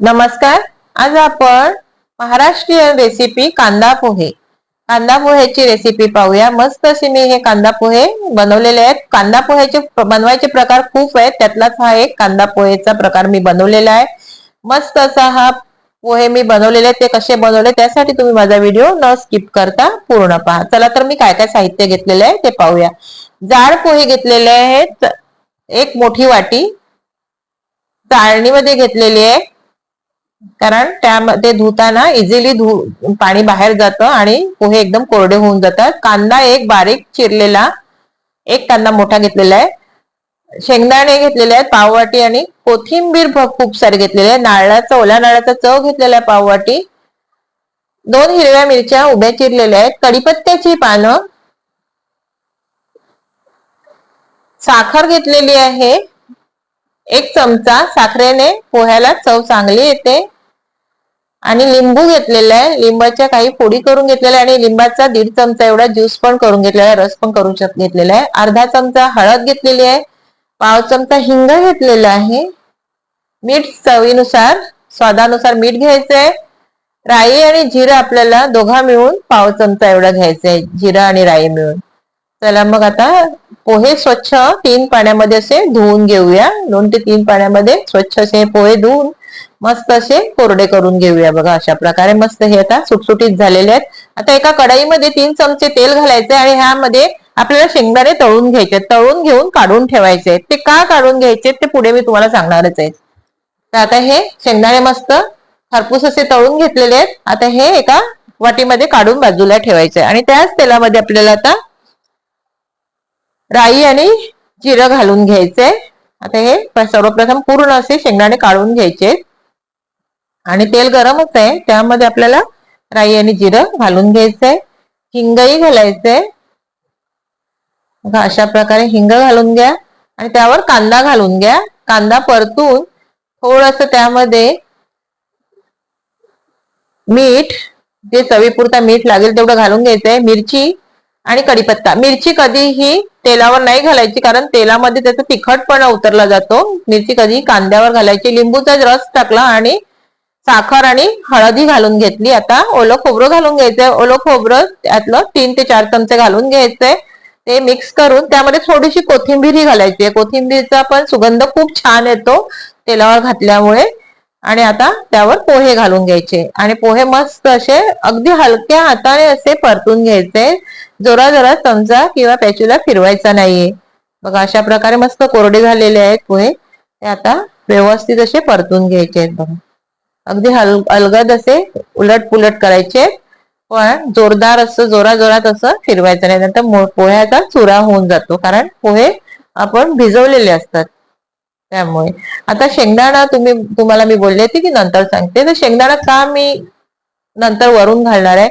नमस्कार. आज आपण महाराष्ट्रीयन रेसिपी कांदा पोहे. कांदा पोह्याची रेसिपी पाहूया. मस्त असे मी हे कांदा पोहे बनवलेले आहेत. कांदा पोह्याचे बनवायचे प्रकार खूप आहेत. त्यातलाच हा एक कांदा पोहेचा प्रकार मी बनवलेला आहे. मस्त असा हा पोहे मी बनवलेले ते कसे बनवले त्यासाठी तुम्ही माझा व्हिडिओ न स्किप करता पूर्ण पहा. चला तर मी काय काय साहित्य घेतलेले आहे ते पाहूया. जाड पोहे घेतलेले आहेत. एक मोठी वाटी. चाळणीमध्ये घेतलेली आहे. कारण त्यामध्ये धुताना इझिली धु पाणी बाहेर जातं आणि पोहे एकदम कोरडे होऊन जातात. कांदा एक बारीक चिरलेला एक कांदा मोठा घेतलेला आहे. शेंगदाणे घेतलेले आहेत पाववाटी आणि कोथिंबीर खूप सारे घेतलेले आहे नारळाचा ओल्या नारळाचा चव घेतलेला आहे पाववाटी. दोन हिरव्या मिरच्या उभ्या चिरलेल्या आहेत. कडीपत्त्याची पानं. साखर घेतलेली आहे. एक चमचा साखरेने पोह्याला चव चांगली येते. आणि लिंबू घेतलेला आहे. लिंबाच्या काही फोडी करून घेतलेल्या आणि लिंबाचा दीड चमचा एवढा ज्यूस पण करून घेतलेला आहे. रस पण करून घेतलेला आहे. अर्धा चमचा हळद घेतलेली आहे. पाव चमचा हिंग घेतलेला आहे. मीठ चवीनुसार स्वादानुसार मीठ घ्यायचं आहे. राई आणि जिरं आपल्याला दोघा मिळून पाव चमचा एवढा घ्यायचा आहे. जिरा आणि राई मिळून. चला मग आता पोहे स्वच्छ तीन पाण्यामध्ये असे धुवून घेऊया. दोन ते तीन पाण्यामध्ये स्वच्छ असे पोहे धुवून मस्त असे कोरडे करून घेऊया बघा अशा प्रकारे. मस्त हे आता सुटसुटीत झालेले आहेत. आता एका कढाईमध्ये तीन चमचे तेल घालायचे आणि ह्यामध्ये आपल्याला शेंगदाणे तळून घ्यायचे तळून घेऊन काढून ठेवायचे ते का काढून घ्यायचे ते पुढे मी तुम्हाला सांगणारच आहे. तर आता हे शेंगदाणे मस्त खरपूस असे तळून घेतलेले आहेत. आता हे एका वाटीमध्ये काढून बाजूला ठेवायचे आणि त्याच तेलामध्ये आपल्याला आता राई आणि जिरं घालून घ्यायचंय आता हे सर्वप्रथम पूर्ण असे शेंगदाणे काढून घ्यायचे आणि तेल गरमच आहे. त्यामध्ये आपल्याला राई आणि जिरं घालून घ्यायचंय हिंगही घालायचंय अशा प्रकारे हिंग घालून घ्या. आणि त्यावर कांदा घालून घ्या. कांदा परतून थोडस त्यामध्ये मीठ जे चवीपुरता मीठ लागेल तेवढं घालून घ्यायचंय मिरची आणि कढीपत्ता. मिरची कधीही तेलावर नाही घालायची कारण तेलामध्ये त्याचा तिखटपणा उतरला जातो. मिरची कधीही कांद्यावर घालायची. लिंबूचा रस टाकला आणि साखर आणि हळदी घालून घेतली. आता ओलं खोबरं घालून घ्यायचंय. ओलं खोबरं त्यातलं तीन ते चार चमचे घालून घ्यायचंय. ते मिक्स करून त्यामध्ये थोडीशी कोथिंबीरही घालायची आहे. कोथिंबीरचा पण सुगंध खूप छान येतो तेलावर घातल्यामुळे. आणि आता त्यावर पोहे घालून घ्यायचे. आणि पोहे मस्त असे अगदी हलक्या हाताने असे परतून घ्यायचे. जोरा जोरात चमचा किंवा पॅचूला फिरवायचा नाहीये बघा अशा प्रकारे मस्त कोरडे झालेले आहेत पोहे. ते आता व्यवस्थित असे परतून घ्यायचे आहेत बघा. अगदी हल अलगद असे उलट पुलट करायचे पण जोरदार असं जोरा जोरात असं फिरवायचं नाही. नंतर पोह्याचा चुरा होऊन जातो. कारण पोहे आपण भिजवलेले असतात. त्यामुळे. आता शेंगदाणा तुम्ही तुम्हाला मी बोलले होते की नंतर सांगते. तर शेंगदाणा का मी नंतर वरून घालणार आहे?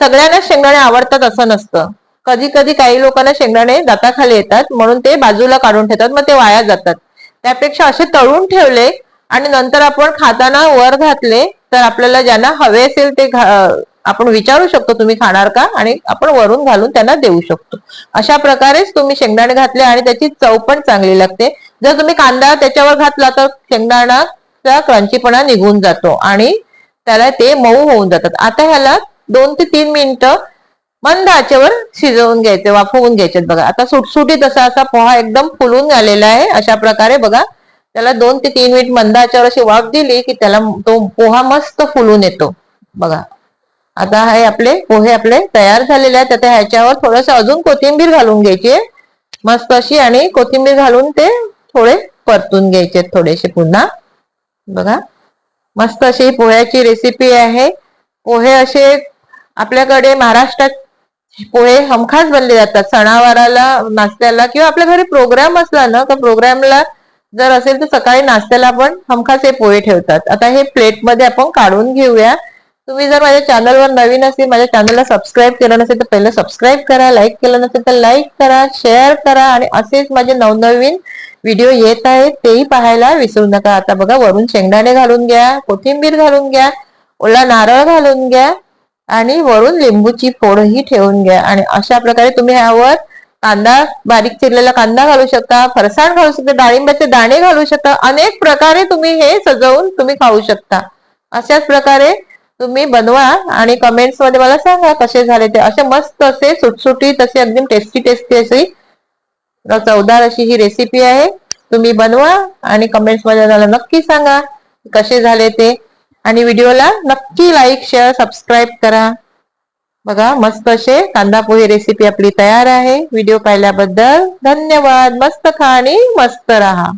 सगळ्यांना शेंगदाणे आवडतात असं नसतं. कधी कधी काही लोकांना शेंगदाणे दाताखाली येतात म्हणून ते बाजूला काढून ठेवतात मग ते वाया जातात. त्यापेक्षा असे तळून ठेवले आणि नंतर आपण खाताना वर घातले तर आपल्याला ज्यांना हवे असेल ते आपण विचारू शकतो तुम्ही खाणार का आणि आपण वरून घालून त्यांना देऊ शकतो. अशा प्रकारेच तुम्ही शेंगदाणे घातले आणि त्याची चव पण चांगली लागते. जर तुम्ही कांदा त्याच्यावर घातला तर शेंगदाणाचा क्रंचीपणा निघून जातो आणि त्याला ते मऊ होऊन जातात. आता ह्याला दोन ते तीन मिनिटं मंद आचेवर शिजवून घ्यायचे वाफवून घ्यायचे. बघा आता सुटसुटीत असा असा पोहा एकदम फुलून आलेला आहे. अशा प्रकारे बघा त्याला दोन ते तीन मिनिट मंद आचेवर अशी वाफ दिली की त्याला तो पोहा मस्त फुलून येतो. बघा. आता हे आपले पोहे आपले तयार झालेले आहेत. आता ह्याच्यावर थोडस अजून कोथिंबीर घालून घ्यायची मस्त अशी आणि कोथिंबीर घालून ते थोडे परतून घ्यायचे थोडेसे पुन्हा. बघा मस्त अशी पोह्याची रेसिपी आहे. पोहे असे आपल्याकडे महाराष्ट्रात पोहे हमखास बनले जातात. सणावाराला नाश्त्याला किंवा आपल्या घरी प्रोग्राम असला ना तर प्रोग्रामला जर असेल तर सकाळी नाश्त्याला आपण हमखास हे पोहे ठेवतात. आता हे प्लेटमध्ये आपण काढून घेऊया. तुम्ही जर माझ्या चॅनलवर नवीन असेल माझ्या चॅनलला सबस्क्राईब केलं नसेल तर पहिलं सबस्क्राईब करा लाईक केलं नसेल तर लाईक करा शेअर करा आणि असेच माझे नवनवीन व्हिडिओ येत आहेत तेही पाहायला विसरू नका. आता बघा वरून शेंगदाणे घालून घ्या कोथिंबीर घालून घ्या ओला नारळ घालून घ्या आणि वरून लिंबूची फोडही ठेवून घ्या. आणि अशा प्रकारे तुम्ही ह्यावर कांदा बारीक चिरलेला कांदा घालू शकता फरसाण घालू शकता डाळिंबाचे दाणे घालू शकता अनेक प्रकारे तुम्ही हे सजवून तुम्ही खाऊ शकता. अशाच प्रकारे तुम्ही बनवा आणि कमेंट्समध्ये मला सांगा कसे झाले ते. असे मस्त असे सुटसुटीत असे एकदम टेस्टी टेस्टी अशी चवदार अशी ही रेसिपी आहे. तुम्ही बनवा आणि कमेंट्समध्ये मला नक्की सांगा कसे झाले ते. आणि व्हिडिओला नक्की लाईक शेअर सबस्क्राईब करा. बघा मस्त असे कांदा पोहे रेसिपी आपली तयार आहे. व्हिडिओ पाहिल्याबद्दल धन्यवाद. मस्त खा आणि मस्त राहा.